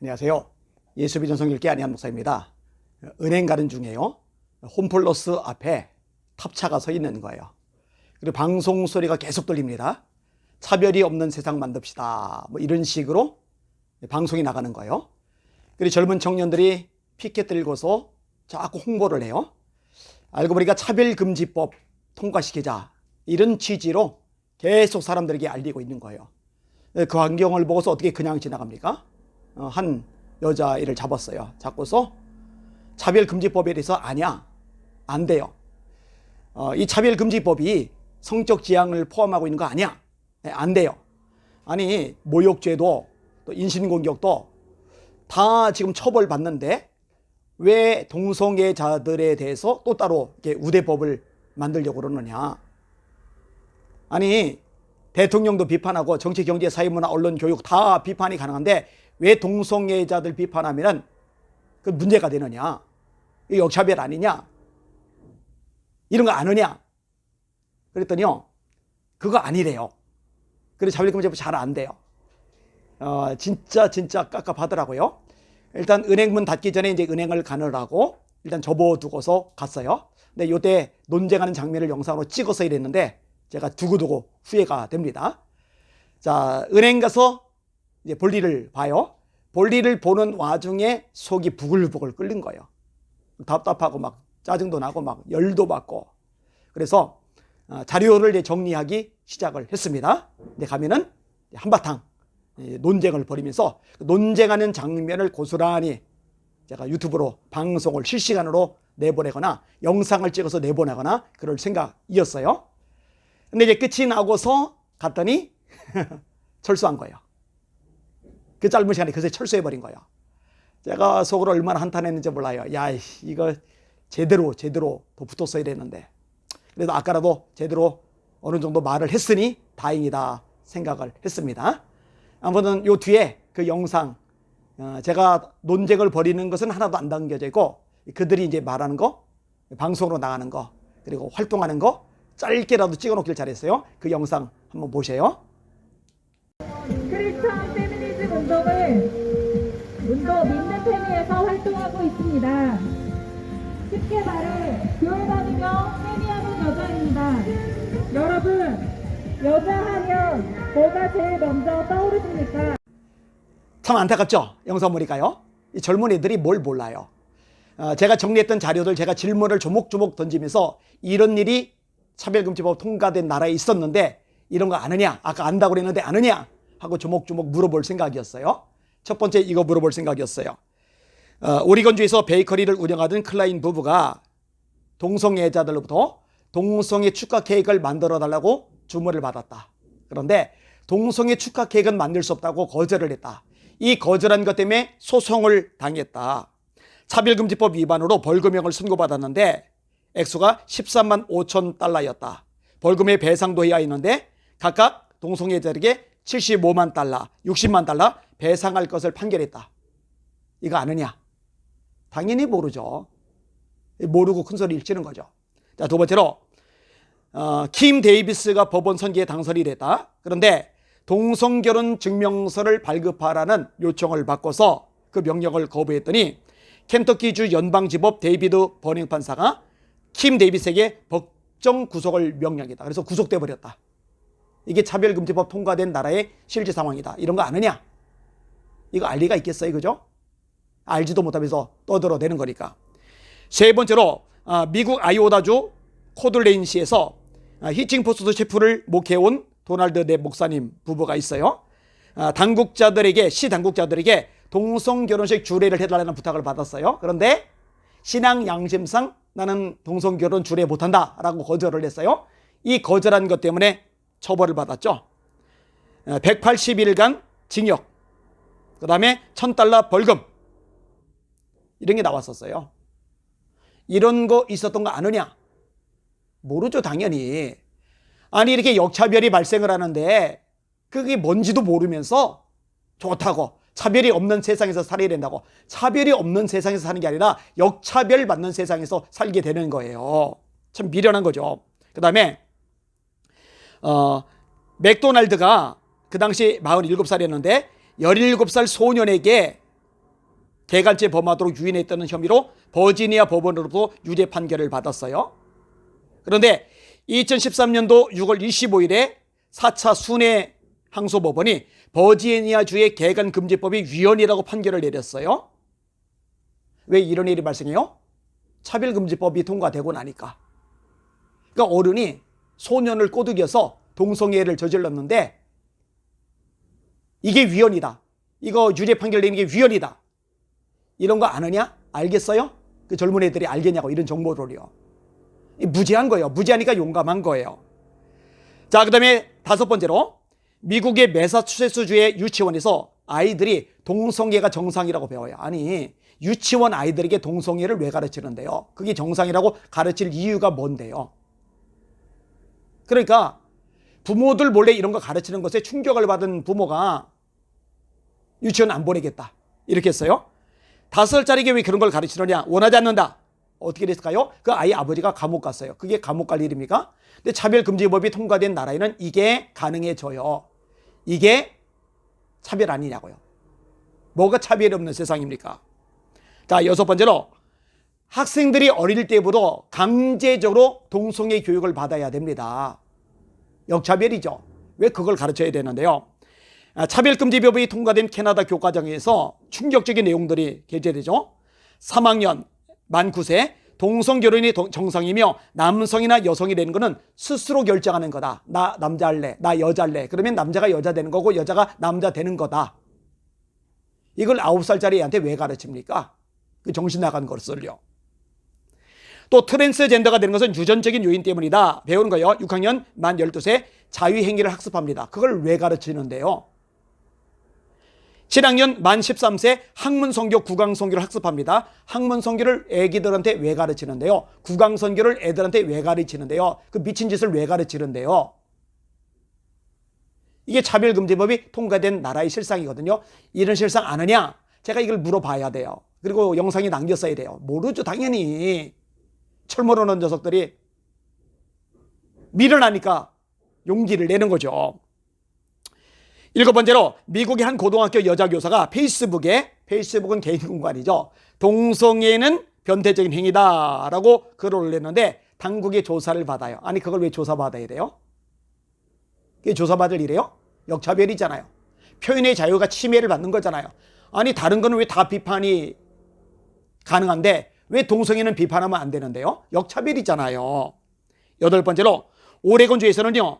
안녕하세요. 예수비 전 성일기 안희한 목사입니다. 은행 가는 중에요. 홈플러스 앞에 탑차가 서 있는 거예요. 그리고 방송 소리가 계속 들립니다. 차별이 없는 세상 만듭시다. 뭐 이런 식으로 방송이 나가는 거예요. 그리고 젊은 청년들이 피켓 들고서 자꾸 홍보를 해요. 알고 보니까 차별금지법 통과시키자. 이런 취지로 계속 사람들에게 알리고 있는 거예요. 그 환경을 보고서 어떻게 그냥 지나갑니까? 어, 한 여자애를 잡았어요. 잡고서 차별금지법에 대해서 아냐? 안 돼요. 어, 이 차별금지법이 성적 지향을 포함하고 있는 거 아니야? 네, 안 돼요. 아니, 모욕죄도 또 인신공격도 다 지금 처벌받는데 왜 동성애자들에 대해서 또 따로 우대법을 만들려고 그러느냐? 아니, 대통령도 비판하고 정치, 경제, 사회, 문화, 언론, 교육 다 비판이 가능한데 왜 동성애자들 비판하면은 그 문제가 되느냐? 이 역차별 아니냐? 이런 거 아느냐? 그랬더니요, 그거 아니래요. 그래서 자율금지법 잘 안 돼요. 어, 진짜, 진짜 깝깝하더라고요. 일단 은행 문 닫기 전에 이제 은행을 가느라고 일단 접어두고서 갔어요. 근데 요때 논쟁하는 장면을 영상으로 찍어서 이랬는데 제가 두고두고 후회가 됩니다. 자, 은행 가서 이제 볼일을 봐요. 볼일을 보는 와중에 속이 부글부글 끓는 거예요. 답답하고 막 짜증도 나고 막 열도 받고. 그래서 어, 자료를 이제 정리하기 시작을 했습니다. 근데 가면은 한바탕 논쟁을 벌이면서 그 논쟁하는 장면을 고스란히 제가 유튜브로 방송을 실시간으로 내보내거나 영상을 찍어서 내보내거나 그럴 생각이었어요. 근데 이제 끝이 나고서 갔더니 철수한 거예요. 그 짧은 시간에 그새 철수해버린 거예요. 제가 속으로 얼마나 한탄했는지 몰라요. 야, 이거 제대로, 제대로 더 붙었어야 되는데. 그래도 아까라도 제대로 어느 정도 말을 했으니 다행이다 생각을 했습니다. 아무튼 요 뒤에 그 영상, 어, 제가 논쟁을 벌이는 것은 하나도 안 담겨져 있고, 그들이 이제 말하는 거, 방송으로 나가는 거, 그리고 활동하는 거, 짧게라도 찍어 놓길 잘했어요. 그 영상 한번 보세요. 크리스천 페미니즘 운동은 운동 믿는 페미에서 활동하고 있습니다. 쉽게 말해 교회 다니며 페미하는 여자입니다. 여러분 여자 하면 뭐가 제일 먼저 떠오르십니까? 참 안타깝죠? 영상 보니까요. 이 젊은 애들이 뭘 몰라요. 어, 제가 정리했던 자료들 제가 질문을 조목조목 던지면서 이런 일이 차별금지법 통과된 나라에 있었는데 이런 거 아느냐? 아까 안다고 그랬는데 아느냐? 하고 조목조목 물어볼 생각이었어요. 첫 번째 이거 물어볼 생각이었어요. 어, 오리건주에서 베이커리를 운영하던 클라인 부부가 동성애자들로부터 동성애 축하 케이크를 만들어 달라고 주문을 받았다. 그런데 동성애 축하 케이크는 만들 수 없다고 거절을 했다. 이 거절한 것 때문에 소송을 당했다. 차별금지법 위반으로 벌금형을 선고받았는데 액수가 13만 5천 달러였다. 벌금의 배상도 해야 했는데 각각 동성애자에게 75만 달러, 60만 달러 배상할 것을 판결했다. 이거 아느냐? 당연히 모르죠. 모르고 큰 소리를 치는 거죠. 자, 두 번째로 어, 킴 데이비스가 법원 선기에 당선이 됐다. 그런데 동성결혼 증명서를 발급하라는 요청을 받고서 그 명령을 거부했더니 켄터키주 연방지법 데이비드 버닝 판사가 킴 데이비스에게 법정 구속을 명령했다. 그래서 구속돼 버렸다. 이게 차별금지법 통과된 나라의 실제 상황이다. 이런 거 아느냐? 이거 알 리가 있겠어요, 그죠? 알지도 못하면서 떠들어대는 거니까. 세 번째로 아, 미국 아이오다주 코들레인시에서 아, 히칭포스트 셰프를 목해온 도널드 네 목사님 부부가 있어요. 아, 당국자들에게 시 당국자들에게 동성 결혼식 주례를 해달라는 부탁을 받았어요. 그런데 신앙 양심상 나는 동성 결혼 주례 못한다라고 거절을 했어요. 이 거절한 것 때문에 처벌을 받았죠. 180일간 징역, 그 다음에 1000달러 벌금 이런 게 나왔었어요. 이런 거 있었던 거 아느냐? 모르죠, 당연히. 아니, 이렇게 역차별이 발생을 하는데 그게 뭔지도 모르면서 좋다고 차별이 없는 세상에서 살아야 된다고 차별이 없는 세상에서 사는 게 아니라 역차별 받는 세상에서 살게 되는 거예요. 참 미련한 거죠. 그 다음에 어, 맥도날드가 그 당시 47살이었는데 17살 소년에게 개갈죄 범하도록 유인했다는 혐의로 버지니아 법원으로부터 유죄 판결을 받았어요. 그런데 2013년도 6월 25일에 4차 순회 항소법원이 버지니아주의 개간 금지법이 위헌이라고 판결을 내렸어요. 왜 이런 일이 발생해요? 차별금지법이 통과되고 나니까. 그러니까 어른이 소년을 꼬드겨서 동성애를 저질렀는데 이게 위헌이다. 이거 유죄 판결 내는 게 위헌이다. 이런 거 아느냐? 알겠어요? 그 젊은 애들이 알겠냐고 이런 정보를요. 이 무지한 거예요. 무지하니까 용감한 거예요. 자, 그 다음에 다섯 번째로 미국의 매사추세츠주의 유치원에서 아이들이 동성애가 정상이라고 배워요. 아니, 유치원 아이들에게 동성애를 왜 가르치는데요? 그게 정상이라고 가르칠 이유가 뭔데요? 그러니까 부모들 몰래 이런 거 가르치는 것에 충격을 받은 부모가 유치원 안 보내겠다. 이렇게 했어요. 다섯 살짜리에게 왜 그런 걸 가르치느냐? 원하지 않는다. 어떻게 됐을까요? 그 아이 아버지가 감옥 갔어요. 그게 감옥 갈 일입니까? 근데 차별금지법이 통과된 나라에는 이게 가능해져요. 이게 차별 아니냐고요. 뭐가 차별이 없는 세상입니까? 자, 여섯 번째로 학생들이 어릴 때부터 강제적으로 동성애 교육을 받아야 됩니다. 역차별이죠. 왜 그걸 가르쳐야 되는데요? 아, 차별금지 법이 통과된 캐나다 교과정에서 충격적인 내용들이 게재되죠. 3학년 만 9세 동성 결혼이 동- 정상이며 남성이나 여성이 되는 것은 스스로 결정하는 거다. 나 남자 할래, 나 여자 할래. 그러면 남자가 여자 되는 거고 여자가 남자 되는 거다. 이걸 9살짜리 애한테 왜 가르칩니까? 그 정신 나간 것을요. 또 트랜스젠더가 되는 것은 유전적인 요인 때문이다. 배우는 거예요. 6학년 만 12세 자유행위를 학습합니다. 그걸 왜 가르치는데요? 7학년 만 13세 학문성교 구강성교를 학습합니다. 학문성교를 애기들한테 왜 가르치는데요? 구강성교를 애들한테 왜 가르치는데요? 그 미친 짓을 왜 가르치는데요? 이게 차별금지법이 통과된 나라의 실상이거든요. 이런 실상 아느냐? 제가 이걸 물어봐야 돼요. 그리고 영상에 남겼어야 돼요. 모르죠, 당연히. 철모로 넣은 녀석들이 밀어나니까 용기를 내는 거죠. 일곱 번째로 미국의 한 고등학교 여자 교사가 페이스북에 페이스북은 개인 공간이죠. 동성애는 변태적인 행위다라고 글을 올렸는데 당국의 조사를 받아요. 아니 그걸 왜 조사받아야 돼요? 그게 조사받을 일이에요? 역차별이잖아요. 표현의 자유가 침해를 받는 거잖아요. 아니 다른 거는 왜 다 비판이 가능한데 왜 동성애는 비판하면 안 되는데요? 역차별이잖아요. 여덟 번째로 오레곤주에서는요.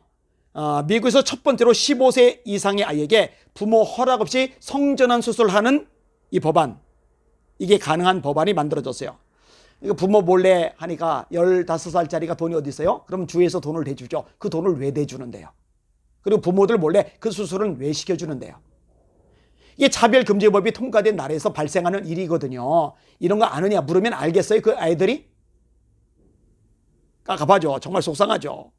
어, 미국에서 첫 번째로 15세 이상의 아이에게 부모 허락 없이 성전환 수술하는 이 법안 이게 가능한 법안이 만들어졌어요. 이거 부모 몰래 하니까 15살짜리가 돈이 어디 있어요? 그럼 주에서 돈을 대주죠. 그 돈을 왜 대주는데요? 그리고 부모들 몰래 그 수술은 왜 시켜주는데요? 이게 차별금지법이 통과된 나라에서 발생하는 일이거든요. 이런 거 아느냐 물으면 알겠어요? 그 아이들이? 깝깝하죠. 정말 속상하죠.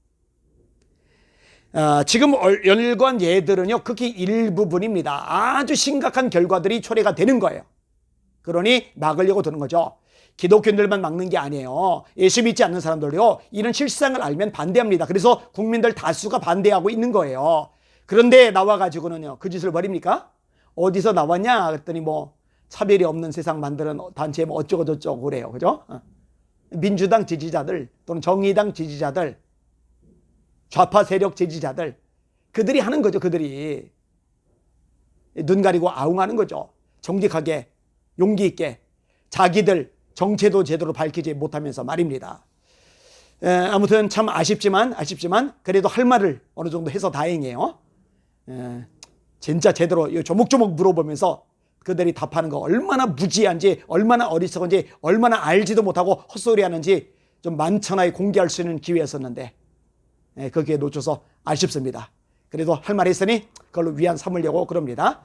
어, 지금 얼- 열관 예들은요, 극히 일부분입니다. 아주 심각한 결과들이 초래가 되는 거예요. 그러니 막으려고 드는 거죠. 기독교인들만 막는 게 아니에요. 예수 믿지 않는 사람들요, 이런 실상을 알면 반대합니다. 그래서 국민들 다수가 반대하고 있는 거예요. 그런데 나와 가지고는요, 그 짓을 벌입니까? 어디서 나왔냐? 그랬더니 뭐, 차별이 없는 세상 만드는 단체 뭐 어쩌고 저쩌고 그래요. 그죠? 어. 민주당 지지자들 또는 정의당 지지자들 좌파 세력 지지자들 그들이 하는 거죠 그들이 눈 가리고 아웅하는 거죠 정직하게 용기 있게 자기들 정체도 제대로 밝히지 못하면서 말입니다 에, 아무튼 참 아쉽지만 아쉽지만 그래도 할 말을 어느 정도 해서 다행이에요 에, 진짜 제대로 이 조목조목 물어보면서 그들이 답하는 거 얼마나 무지한지 얼마나 어리석은지 얼마나 알지도 못하고 헛소리하는지 좀 만천하에 공개할 수 있는 기회였었는데 예, 거기에 놓쳐서 아쉽습니다. 그래도 할말 있으니 그걸로 위안 삼으려고 그럽니다.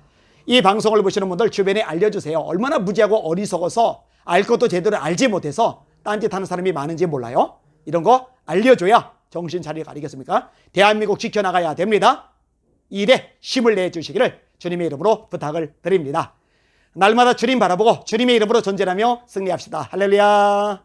이 방송을 보시는 분들 주변에 알려주세요. 얼마나 무지하고 어리석어서 알 것도 제대로 알지 못해서 딴짓 하는 사람이 많은지 몰라요. 이런 거 알려줘야 정신 차리게 가리겠습니까? 대한민국 지켜나가야 됩니다. 이 일에 힘을 내주시기를 주님의 이름으로 부탁을 드립니다. 날마다 주님 바라보고 주님의 이름으로 존재하며 승리합시다. 할렐루야.